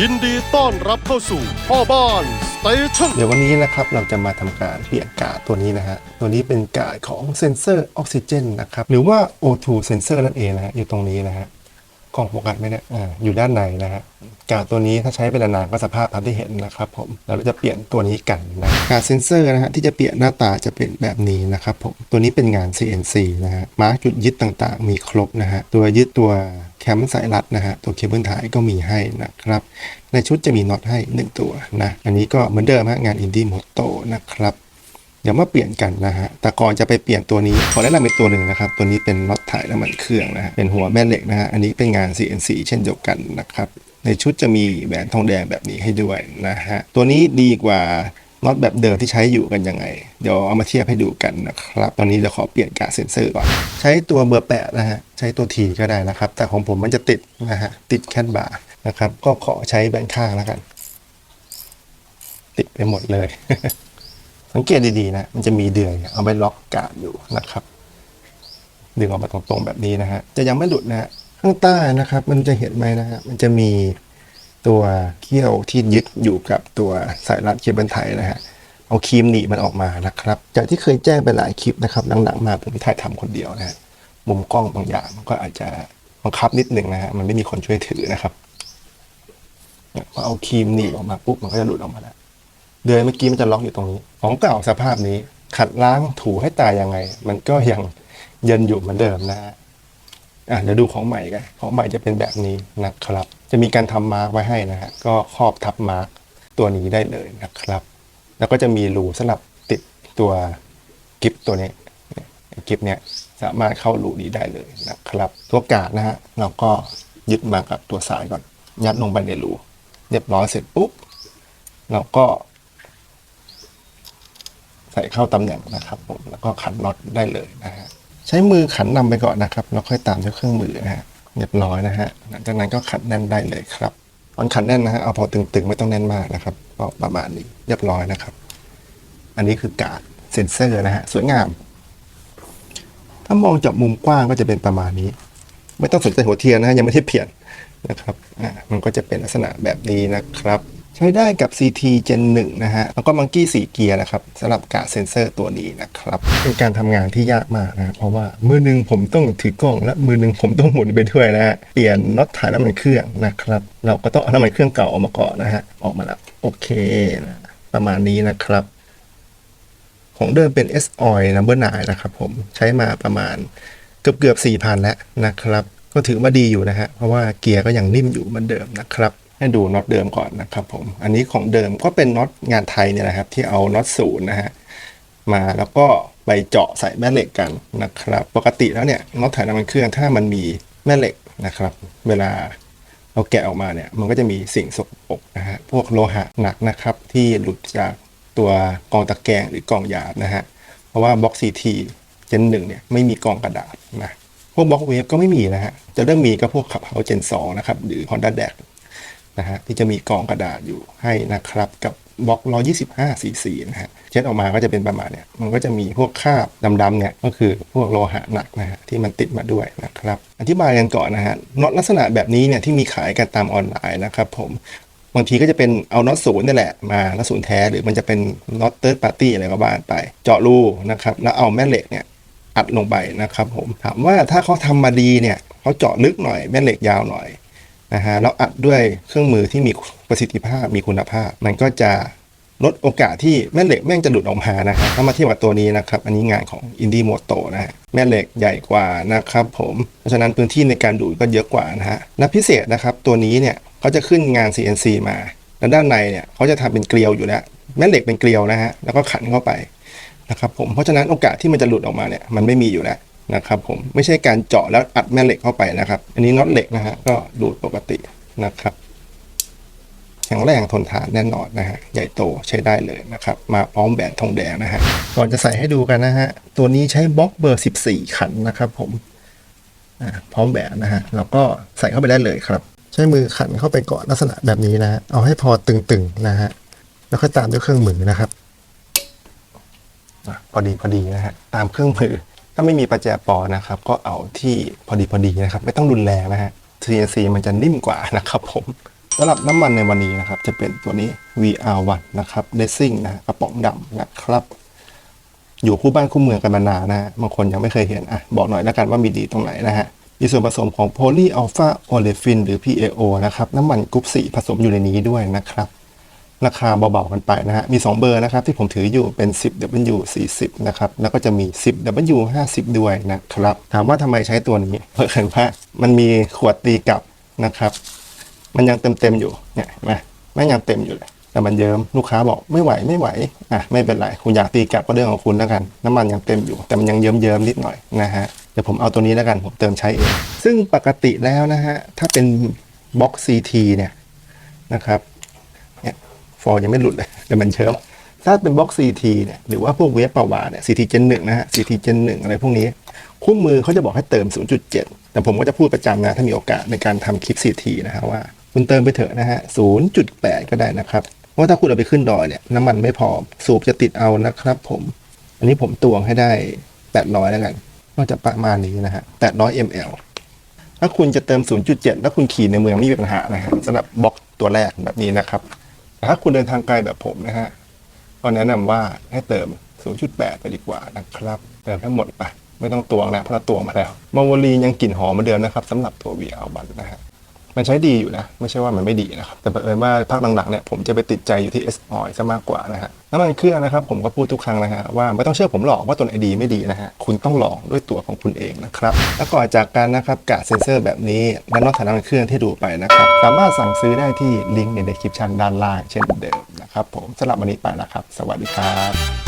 ยินดีต้อนรับเข้าสู่พ่อบ้านสเตชันเดี๋ยววันนี้นะครับเราจะมาทำการเปลี่ยนกาดตัวนี้นะฮะตัวนี้เป็นกาดของเซนเซอร์ออกซิเจนนะครับหรือว่า O2 เซนเซอร์นั่นเองนะฮะอยู่ตรงนี้นะฮะ กล้องโฟกัสไหมเนี่ยอ่าอยู่ด้านในนะฮะกาดตัวนี้ถ้าใช้เป็นนานๆก็สภาพตามที่เห็นนะครับผมแล้วเราจะเปลี่ยนตัวนี้กันนะกาดเซนเซอร์นะฮะที่จะเปลี่ยนหน้าตาจะเป็นแบบนี้นะครับผมตัวนี้เป็นงาน CNC นะฮะมาร์กจุดยึดต่างๆ มีครบนะฮะตัวยึดตัวแคมสายรัดนะฮะตัวเคเบิลถ่ายก็มีให้นะครับในชุดจะมีน็อตให้ 1 ตัวนะอันนี้ก็เหมือนเดิมฮะงานอินดี้โมโตนะครับเดี๋ยวมาเปลี่ยนกันนะฮะ แต่ก่อนจะไปเปลี่ยนตัวนี้ขอแนะนำเป็นตัวหนึ่งนะครับ ตัวนี้เป็นน็อตถ่ายน้ำมันเครื่องนะฮะ เป็นหัวแม่เหล็กนะฮะ อันนี้เป็นงาน CNC เช่นเดียวกันนะครับ ในชุดจะมีแหวนทองแดงแบบนี้ให้ด้วยนะฮะ ตัวนี้ดีกว่าน็อตแบบเดิมที่ใช้อยู่กันยังไง เดี๋ยวเอามาเทียบให้ดูกันนะครับ ตอนนี้เดี๋ยวขอเปลี่ยนกาเซ็นเซอร์ก่อน ใช้ตัวเบอร์แปดนะฮะ ใช้ตัวทีก็ได้นะครับ แต่ของผมมันจะติดนะฮะ ติดแคทบาร์นะครับ ก็ขอใช้แบนข้างแล้วกัน ติดไปหมดเลย สังเกตดีๆนะ มันจะมีเดือยเอาไว้ล็อกกาดอยู่นะครับ ดึงออกมาตรงๆแบบนี้นะฮะ จะยังไม่หลุดนะ ข้างใต้นะครับ มันจะเห็นไหมนะฮะ มันจะมีตัวเขี้ยวที่ยึดอยู่กับตัวสายรัดเคเบิลไทยนะฮะ เอาครีมหนีบมันออกมานะครับ จากที่เคยแจ้งไปหลายคลิปนะครับ หลังๆมาผมถ่ายทำคนเดียวนะฮะ มุมกล้องบางอย่างมันก็อาจจะบังคับนิดหนึ่งนะฮะ มันไม่มีคนช่วยถือนะครับพอเอาครีมหนีบออกมาปุ๊บมันก็จะหลุดออกมาแล้ว เดือยเมื่อกี้มันจะล็อกอยู่ตรงนี้ ของเก่าสภาพนี้ ขัดล้างถูให้ตายยังไง มันก็ยังเย็นอยู่เหมือนเดิมนะฮะอะเดี๋ยวดูของใหม่กันของใหม่จะเป็นแบบนี้นะครับ จะมีการทำมาร์กไว้ให้นะฮะก็ครอบทับมาร์กตัวนี้ได้เลยนะครับ แล้วก็จะมีรูสำหรับติดตัวกิฟตัวนี้กิฟเนี่ยสามารถเข้ารูนี้ได้เลยนะครับ ตัวกาดนะฮะเราก็ยึดมากับตัวสายก่อน ยัดลงไปในรูเรียบร้อยเสร็จปุ๊บเราก็ ใส่เข้าตำแหน่งนะครับผมแล้วก็ขันน็อตได้เลยนะฮะใช้มือขันนำไปก่อนนะครับแล้วค่อยตามด้วยเครื่องมือนะฮะเรียบร้อยนะฮะหลังจากนั้นก็ขันแน่นได้เลยครับตอนขันแน่นนะฮะเอาพอตึงๆไม่ต้องแน่นมากนะครับก็ประมาณนี้เรียบร้อยนะครับ อันนี้คือการ์ดเซนเซอร์นะฮะสวยงาม ถ้ามองจากมุมกว้างก็จะเป็นประมาณนี้ ไม่ต้องสนใจหัวเทียนนะฮะยังไม่ได้เปลี่ยนนะครับอ่ามันก็จะเป็นลักษณะแบบนี้นะครับ ใช้ได้กับ CT Gen 1นะฮะ แล้วก็ Monkey 4 เกียร์นะครับสำหรับกาเซ็นเซอร์ตัวนี้นะครับ เป็นการทำงานที่ยากมากนะ เพราะว่ามือหนึ่งผมต้องถือกล้อง และมือหนึ่งผมต้องหมุนไปด้วยนะฮะ เปลี่ยนน็อตถ่ายน้ำมันเครื่องนะครับ เราก็ต้องเอาน้ำมันเครื่องเก่าออกมาก่อนนะฮะ ออกมาแล้วโอเคนะประมาณนี้นะครับ ของเดิมเป็น S Oil Number 9นะครับผมใช้มาประมาณเกือบเกือบ4 0 0 0 แล้วนะครับ ก็ถือว่าดีอยู่นะฮะเพราะว่าเกียร์ก็ยังนิ่มอยู่เหมือนเดิมนะครับ ให้ดูน็อตเดิมก่อนนะครับผมอันนี้ของเดิมก็เป็นน็อตงานไทยเนี่ยนะครับ ที่เอาน็อตศูนย์นะฮะมาแล้วก็ไปเจาะใส่แม่เหล็กกันนะครับ ปกติแล้วเนี่ยน็อตถ่ายน้ำมันเครื่องถ้ามันมีแม่เหล็กนะครับ เวลาเราแกะออกมาเนี่ยมันก็จะมีสิ่งสกปรกนะฮะพวกโลหะหนักนะครับ ที่หลุดจากตัวกองตะแกรงหรือกองหยาบนะฮะเพราะว่าบล็อกซีทีเจนหนึ่งเนี่ยไม่มีกองกระดาษนะพวกบล็อกเวฟก็ไม่มีนะฮะจะเริ่มมีก็พวกขับเฮาเจนสองนะครับหรือ Honda d a c นะฮะที่จะมีกองกระดาษอยู่ให้นะครับกับบล็อก 125 cc นะฮะ เช็ดออกมาก็จะเป็นประมาณเนี่ย มันก็จะมีพวกคราบดำๆเนี่ย ก็คือพวกโลหะหนักนะฮะที่มันติดมาด้วยนะครับ อธิบายกันก่อนนะฮะน็อตลักษณะแบบนี้เนี่ยที่มีขายกันตามออนไลน์นะครับผม บางทีก็จะเป็นเอาน็อตศูนย์นี่แหละมาน็อตศูนย์แท้หรือมันจะเป็นน็อตเติร์ดปาร์ตี้อะไรก็บ้านไป เจาะรูนะครับ แล้วเอาแม่เหล็กเนี่ยอัดลงไปนะครับผม ถามว่าถ้าเขาทำมาดีเนี่ยเขาเจาะลึกหน่อยแม่เหล็กยาวหน่อย นะฮะแล้วอัดด้วยเครื่องมือที่มีประสิทธิภาพมีคุณภาพ มันก็จะลดโอกาสที่แม่เหล็กแม่งจะหลุดออกมานะครับถ้ามาเทียบกับตัวนี้นะครับ อันนี้งานของอินดี้โมโตนะฮะแม่เหล็กใหญ่กว่านะครับผม เพราะฉะนั้นพื้นที่ในการดูดก็เยอะกว่านะฮะและพิเศษนะครับ ตัวนี้เนี่ยเขาจะขึ้นงาน CNC มาแล้วด้านในเนี่ยเขาจะทำเป็นเกลียวอยู่แล้ว แม่เหล็กเป็นเกลียวนะฮะแล้วก็ขันเข้าไปนะครับผมเพราะฉะนั้นโอกาสที่มันจะหลุดออกมาเนี่ยมันไม่มีอยู่แล้ว นะครับผมไม่ใช่การเจาะแล้วอัดแม่เหล็กเข้าไปนะครับ อันนี้น็อตเหล็กนะฮะก็ดูดปกตินะครับแข็งแรงทนทานแน่นอนนะฮะใหญ่โตใช้ได้เลยนะครับ มาพร้อมแบนทองแดงนะฮะก่อนจะใส่ให้ดูกันนะฮะ ตัวนี้ใช้บล็อกเบอร์ 14 ขันนะครับผมพร้อมแบนนะฮะแล้วก็ใส่เข้าไปได้เลยครับ ใช้มือขันเข้าไปก่อนลักษณะแบบนี้นะเอาให้พอตึงๆนะฮะแล้วค่อยตามด้วยเครื่องมือนะครับพอดีพอดีนะฮะตามเครื่องมือ ถ้าไม่มีประแจปอนะครับ ก็เอาที่พอดีพอดีนะครับ ไม่ต้องรุนแรงนะฮะ CNC มันจะนิ่มกว่านะครับผมสำหรับน้ำมันในวันนี้นะครับ จะเป็นตัวนี้ VR1 นะครับ Racing นะฮะกระป๋องดำนะครับ อยู่คู่บ้านคู่เมืองกันมานานนะฮะบางคนยังไม่เคยเห็นอะบอกหน่อยแล้วกันว่ามีดีตรงไหนนะฮะมีส่วนผสมของโพลีอัลฟาโอเลฟินหรือ PAO นะครับ น้ำมันกรุ๊ป4ผสมอยู่ในนี้ด้วยนะครับ ราคาเบาๆกันไปนะฮะ มี 2 เบอร์นะครับที่ผมถืออยู่เป็น 10W 40 นะครับ แล้วก็จะมี 10W 50 ด้วยนะครับ ถามว่าทำไมใช้ตัวนี้เพราะเห็นว่ามันมีขวดตีกลับนะครับ มันยังเต็มๆอยู่เนี่ยเห็นไหมแม่ยังเต็มอยู่เลยแต่มันเยิ้มลูกค้าบอกไม่ไหวไม่ไหวอะไม่เป็นไรคุณอยากตีกลับก็เรื่องของคุณแล้วกัน น้ำมันยังเต็มอยู่แต่มันยังเยิ้มๆนิดหน่อยนะฮะเดี๋ยวผมเอาตัวนี้แล้วกันผมเติมใช้เองซึ่งปกติแล้วนะฮะถ้าเป็นบล็อก CT เนี่ยนะครับ อร์ยังไม่หลุดเลยแต่มันเชิมถ้าเป็นบล็อก CT เนี่ยหรือว่าพวกเวฟปาวาเนี่ย CT Gen 1นะฮะ CT Gen 1 อะไรพวกนี้คู่มือเขาจะบอกให้เติม 0.7 แต่ผมก็จะพูดประจำนะ ถ้ามีโอกาสในการทำคลิป CT นะฮะว่า คุณเติมไปเถอะนะฮะ 0.8 ก็ได้นะครับ เพราะว่าถ้าคุณเอาไปขึ้นดอยเนี่ยน้ำมันไม่พอสูบจะติดเอานะครับผม อันนี้ผมตวงให้ได้ 800 แล้วกันก็จะประมาณนี้นะฮะ800 ml ถ้าคุณจะเติม 0.7 แล้วคุณขี่ในเมืองไม่มีปัญหานะฮะสำหรับบล็อกตัวแรกแบบนี้นะครับ แต่ถ้าคุณเดินทางไกลแบบผมนะฮะก็แนะนำว่าให้เติม 0.8 ไปดีกว่านะครับ เติมทั้งหมดไป ไม่ต้องตวงแล้วเพราะเราตวงมาแล้วมาวลียังกลิ่นหอมเหมือนเดิมนะครับสำหรับตัววีอัลบันนะฮะ มันใช้ดีอยู่นะ ไม่ใช่ว่ามันไม่ดีนะครับ แต่บังเอิญว่าภาคหลังๆเนี่ยผมจะไปติดใจอยู่ที่ S oil ซะมากกว่านะฮะน้ำมันเครื่องนะครับผมก็พูดทุกครั้งนะฮะว่าไม่ต้องเชื่อผมหรอกว่าตัวไหนดีไม่ดีนะฮะคุณต้องลองด้วยตัวของคุณเองนะครับแล้วก่อนจากกันนะครับกาเซนเซอร์แบบนี้และนอกจากน้ำมันเครื่องที่ดูไปนะครับสามารถสั่งซื้อได้ที่ลิงก์ใน description ด้านล่างเช่นเดิมนะครับผมสำหรับวันนี้ไปแล้วครับ สวัสดีครับ